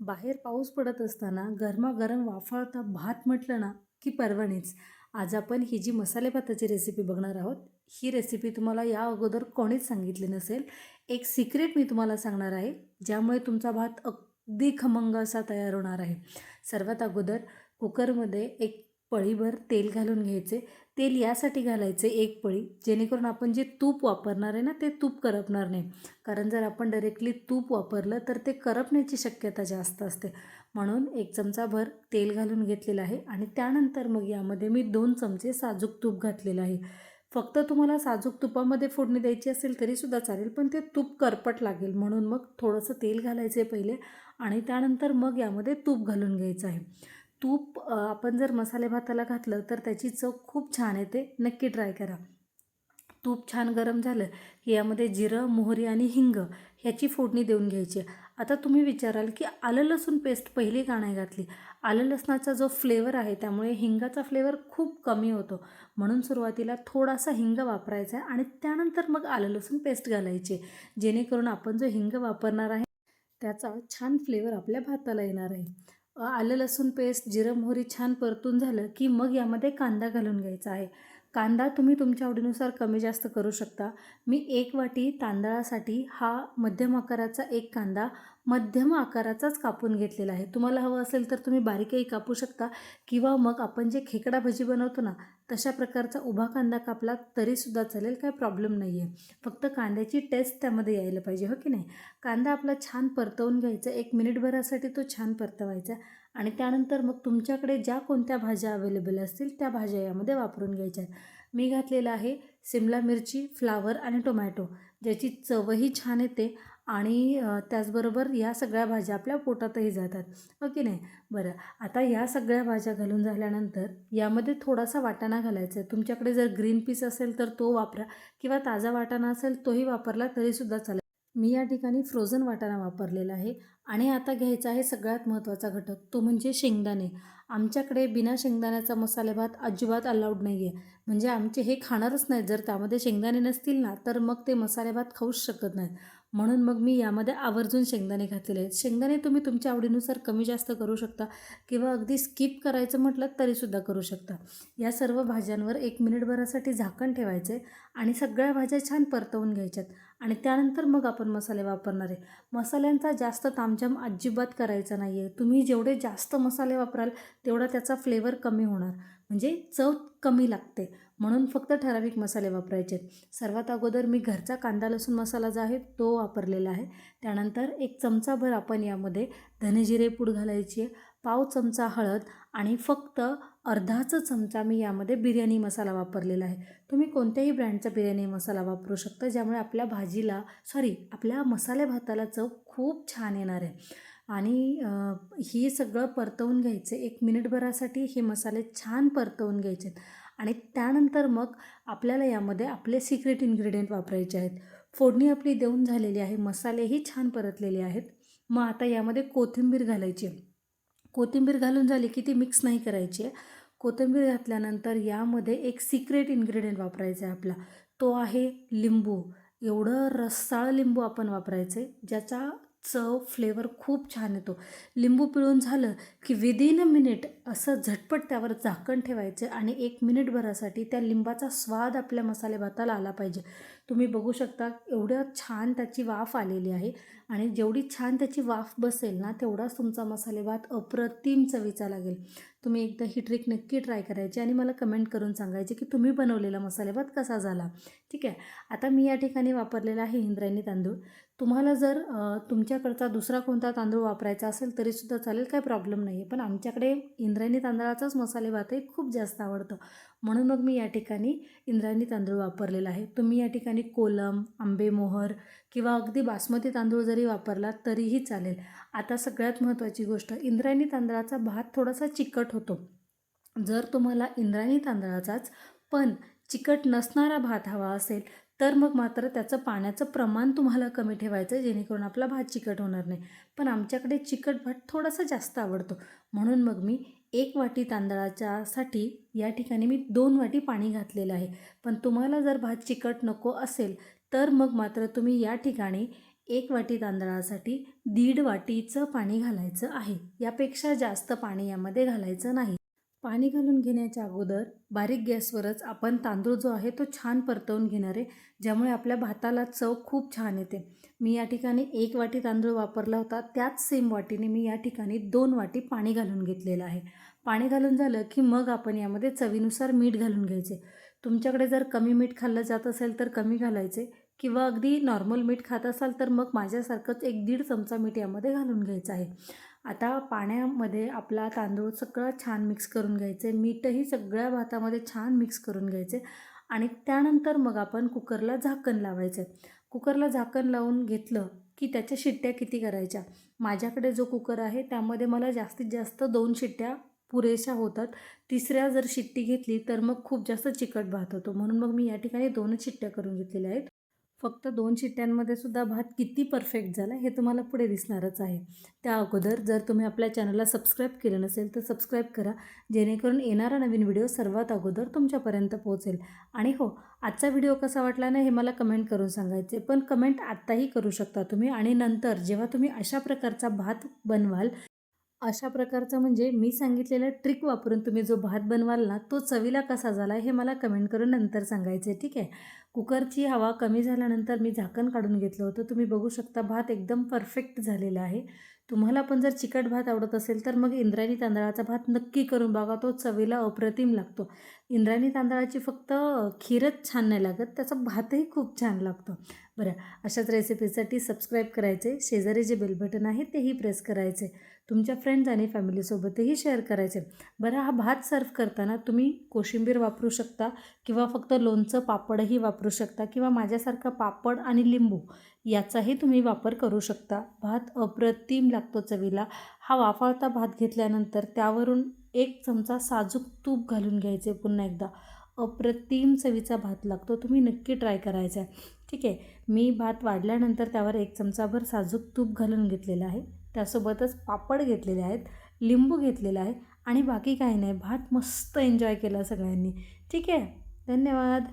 बाहेर पाऊस पडत असताना गरमागरम वाफाळता भात म्हटलं ना की परवणीच. आज आपण ही जी मसाले भाताची रेसिपी बघणार आहोत ही रेसिपी तुम्हाला या अगोदर कोणीच सांगितली नसेल. एक सिक्रेट मी तुम्हाला सांगणार आहे ज्यामुळे तुमचा भात अगदी खमंग असा तयार होणार आहे. सर्वात अगोदर कुकरमध्ये एक पळीभर तेल घालून घ्यायचे. तेल यासाठी घालायचे एक पळी. जेणेकरून आपण जे तूप वापरणार आहे ना ते तूप करपणार नाही. कारण जर आपण डायरेक्टली तूप वापरलं तर ते करपण्याची शक्यता जास्त असते. म्हणून एक चमचाभर तेल घालून घेतलेलं आहे आणि त्यानंतर मग यामध्ये मी दोन चमचे साजूक तूप घातलेलं आहे. फक्त तुम्हाला साजूक तुपामध्ये फोडणी द्यायची असेल तरीसुद्धा चालेल पण ते तूप करपट लागेल. म्हणून मग थोडंसं तेल घालायचं आहे पहिले आणि त्यानंतर मग यामध्ये तूप घालून घ्यायचं आहे. तूप आपण जर मसाले भाताला घातलं तर त्याची चव खूप छान येते. नक्की ट्राय करा. तूप छान गरम झालं की यामध्ये जिरं मोहरी आणि हिंग ह्याची फोडणी देऊन घ्यायची. आता तुम्ही विचाराल की आलं लसूण पेस्ट पहिली का नाही घातली? आलं लसणाचा जो फ्लेवर आहे त्यामुळे हिंगाचा फ्लेवर खूप कमी होतो. म्हणून सुरुवातीला थोडासा हिंग वापरायचा आहे आणि त्यानंतर मग आलं लसूण पेस्ट घालायची. जेणेकरून आपण जो हिंग वापरणार आहे त्याचा छान फ्लेवर आपल्या भाताला येणार आहे. आलं लसूण पेस्ट जिरं मोहरी छान परतून झालं की मग यामध्ये कांदा घालून घ्यायचा आहे. कांदा तुम्ही तुमच्या आवडीनुसार कमी जास्त करू शकता. मी एक वाटी तांदळासाठी हा मध्यम आकाराचा एक कांदा मध्यम आकाराचाच कापून घेतलेला आहे. तुम्हाला हवं असेल तर तुम्ही बारीकही कापू शकता किंवा मग आपण जे खेकडा भजी बनवतो ना तशा प्रकारचा उभा कांदा कापला तरीसुद्धा चालेल काय प्रॉब्लेम नाही आहे फक्त कांद्याची टेस्ट त्यामध्ये यायला पाहिजे हो की नाही? कांदा आपला छान परतवून घ्यायचा एक मिनिटभरासाठी तो छान परतवायचा आणि त्यानंतर मग तुमच्याकडे ज्या कोणत्या भाज्या अवेलेबल असतील त्या भाज्या यामध्ये वापरून घ्यायच्या. मी घातलेलं आहे सिमला मिरची फ्लावर आणि टोमॅटो ज्याची चवही छान येते आणि त्याचबरोबर या सगळ्या भाज्या आपल्या पोटातही जातात. हो ओके नाही? बरं. आता या सगळ्या भाज्या घालून झाल्यानंतर यामध्ये थोडासा वाटाणा घालायचा आहे. तुमच्याकडे जर ग्रीन पीस असेल तर तो वापरा किंवा ताजा वाटाणा असेल तोही वापरला तरीसुद्धा चालेल. मी या ठिकाणी फ्रोझन वाटाणा वापरलेला आहे आणि आता घ्यायचा आहे सगळ्यात महत्त्वाचा घटक तो म्हणजे शेंगदाणे. आमच्याकडे बिना शेंगदाण्याचा मसाले भात अजिबात अलाउड नाही आहे म्हणजे आमचे हे खाणारच नाहीत. जर त्यामध्ये शेंगदाणे नसतील ना तर मग ते मसाले भात खाऊच शकत नाहीत. म्हणून मग मी यामध्ये आवर्जून शेंगदाणे घातलेले आहेत. शेंगदाणे तुम्ही तुमच्या आवडीनुसार कमी जास्त करू शकता किंवा अगदी स्किप करायचं म्हटलं तरीसुद्धा करू शकता. या सर्व भाज्यांवर एक मिनिटभरासाठी झाकण ठेवायचे आणि सगळ्या भाज्या छान परतवून घ्यायच्यात आणि त्यानंतर मग आपण मसाले वापरणार आहे. मसाल्यांचा जास्त तामझाम अजिबात करायचा नाही आहे तुम्ही जेवढे जास्त मसाले वापराल तेवढा त्याचा फ्लेवर कमी होणार. म्हणजे चव कमी लागते. म्हणून फक्त ठराविक मसाले वापरायचे आहेत. सर्वात अगोदर मी घरचा कांदा लसूण मसाला जो आहे तो वापरलेला आहे. त्यानंतर एक चमचाभर आपण यामध्ये धनेजिरे पूड घालायची आहे पाव चमचा हळद आणि फक्त अर्धाच चमचा मी यामध्ये बिर्याणी मसाला वापरलेला आहे. तुम्ही कोणत्याही ब्रँडचा बिर्याणी मसाला वापरू शकता ज्यामुळे आपल्या भाजीला सॉरी आपल्या मसाले भाताला चव खूप छान येणार आहे. आणि हे सगळं परतवून घ्यायचे एक मिनिटभरासाठी हे मसाले छान परतवून घ्यायचे आणि त्यानंतर मग आपल्याला यामध्ये आपले सिक्रेट इन्ग्रेडियंट वापरायचे आहेत. फोडणी आपली देऊन झालेली आहे मसालेही छान परतलेले आहेत. मग आता यामध्ये कोथिंबीर घालायची कोथिंबीर घालून झाली की ती मिक्स नाही करायची आहे. कोथिंबीर घातल्यानंतर यामध्ये एक सिक्रेट इन्ग्रेडियंट वापरायचा आहे आपला. तो आहे लिंबू. एवढं रस्साळ लिंबू आपण वापरायचं आहे ज्याचा चव फ्लेवर खूप छान येतो. लिंबू पिळून झालं की विदिन अ मिनिट असं झटपट त्यावर झाकण ठेवायचं आणि एक मिनिटभरासाठी त्या लिंबाचा स्वाद आपल्या मसाले भाताला आला पाहिजे. तुम्ही बघू शकता एवढं छान त्याची वाफ आलेली आहे. आणि जेवढी छान त्याची वाफ बसेल ना तेवढाच तुमचा मसाले भात अप्रतिम चवीचा लागेल. तुम्ही एकदा ही ट्रिक नक्की ट्राय करायची आणि मला कमेंट करून सांगायचे की तुम्ही बनवलेला मसाले भात कसा झाला. ठीक आहे? आता मी या ठिकाणी वापरलेला आहे इंद्रायणी तांदूळ. तुम्हाला जर तुमच्याकडचा दुसरा कोणता तांदूळ वापरायचा असेल तरीसुद्धा चालेल काही प्रॉब्लेम नाही आहे पण आमच्याकडे इंद्रायणी तांदळाचाच मसाले भातही खूप जास्त आवडतं. म्हणून मग मी या ठिकाणी इंद्रायणी तांदूळ वापरलेला आहे. तुम्ही या ठिकाणी कोलम आंबेमोहर किंवा अगदी बासमती तांदूळ जरी वापरला तरीही चालेल. आता सगळ्यात महत्त्वाची गोष्ट इंद्रायणी तांदळाचा भात थोडासा चिकट होतो. जर तुम्हाला इंद्रायणी तांदळाचाच पण चिकट नसणारा भात हवा असेल तर मग मात्र त्याचं पाण्याचं प्रमाण तुम्हाला कमी ठेवायचं जेणेकरून आपला भात चिकट होणार नाही. पण आमच्याकडे चिकट भात थोडासा जास्त आवडतो. म्हणून मग मी एक वाटी तांदळाच्यासाठी या ठिकाणी मी दोन वाटी पाणी घातलेलं आहे. पण तुम्हाला जर भात चिकट नको असेल तर मग मात्र तुम्ही या ठिकाणी एक वाटी तांदळासाठी दीड वाटीचं पाणी घालायचं आहे. यापेक्षा जास्त पाणी यामध्ये घालायचं नाही. पाणी घालून घेण्याच्या अगोदर बारीक गॅसवरच आपण तांदूळ जो आहे तो छान परतवून घेणार आहे ज्यामुळे आपल्या भाताला चव खूप छान येते. मी या ठिकाणी एक वाटी तांदूळ वापरला होता त्याच सेम वाटीने मी या ठिकाणी दोन वाटी पाणी घालून घेतलेलं आहे. पाणी घालून झालं की मग आपण यामध्ये चवीनुसार मीठ घालून घ्यायचे. तुमच्याकडे जर कमी मीठ खाल्लं जात असेल तर कमी घालायचे किंवा अगदी नॉर्मल मीठ खात असाल तर मग माझ्यासारखंच एक दीड चमचा मीठ यामध्ये घालून घ्यायचं आहे. आता पाण्यामध्ये आपला तांदूळ सगळा छान मिक्स करून घ्यायचं. आहे मीठही सगळ्या भातामध्ये छान मिक्स करून घ्यायचे. आणि त्यानंतर मग आपण कुकरला झाकण लावायचं. आहे कुकरला झाकण लावून घेतलं की त्याच्या शिट्ट्या किती करायच्या? माझ्याकडे जो कुकर आहे त्यामध्ये मला जास्तीत जास्त दोन शिट्ट्या पुरेशा होतात. तिसऱ्या जर शिट्टी घेतली तर मग खूप जास्त चिकट भात होतो. म्हणून मग मी या ठिकाणी दोनच शिट्ट्या करून घेतलेल्या आहेत. फक्त दोन शिट्ट्यांमध्ये सुद्धा भात किती परफेक्ट झाला हे तुम्हाला पुढे दिसणारच आहे. त्या अगोदर जर तुम्ही आपल्या चॅनलला सबस्क्राईब केलं नसेल तर सबस्क्राईब करा जेणेकरून येणारा नवीन व्हिडिओ सर्वात अगोदर तुमच्यापर्यंत पोहोचेल. आणि हो आजचा व्हिडिओ कसा वाटला नाही हे मला कमेंट करून सांगायचे. पण कमेंट आत्ताही करू शकता तुम्ही आणि नंतर जेव्हा तुम्ही अशा प्रकारचा भात बनवाल अशा प्रकारचं म्हणजे मी सांगितलेला ट्रिक वापरून तुम्ही जो भात बनवाल ना तो चवीला कसा झाला हे मला कमेंट करून नंतर सांगायचं आहे ठीक आहे? कुकरची हवा कमी झाल्यानंतर मी झाकण काढून घेतलं होतं. तुम्ही बघू शकता भात एकदम परफेक्ट झालेला आहे. तुम्हाला पण जर चिकट भात आवडत असेल तर मग इंद्रायणी तांदळाचा भात नक्की करून बघा. तो चवीला अप्रतिम लागतो. इंद्रायणी तांदळाची फक्त खीरच छान नाही लागत त्याचा भातही खूप छान लागतो. बरं अशाच रेसिपीसाठी सबस्क्राईब करायचे शेजारी जे बेल बटन आहे तेही प्रेस करायचे तुमच्या फ्रेंड्स आणि फॅमिलीसोबतही शेअर करायचे बरं हा भात सर्व करताना तुम्ही कोशिंबीर वापरू शकता किंवा फक्त लोणचं पापडही वापरू शकता किंवा माझ्यासारखं पापड आणि लिंबू याचाही तुम्ही वापर करू शकता. भात अप्रतिम लागतो चवीला. हा वाफाळता भात घेतल्यानंतर त्यावरून एक चमचा साजूक तूप घालून घ्यायचे पुन्हा एकदा. अप्रतिम चवीचा भात लागतो. तुम्ही नक्की ट्राय करायचा आहे. ठीक आहे? मी भात वाढल्यानंतर त्यावर एक चमचाभर साजूक तूप घालून घेतलेलं आहे. त्यासोबतच पापड घेतलेले आहेत लिंबू घेतलेला आहे आणि बाकी काही नाही. भात मस्त एन्जॉय केला सगळ्यांनी. ठीक आहे? धन्यवाद.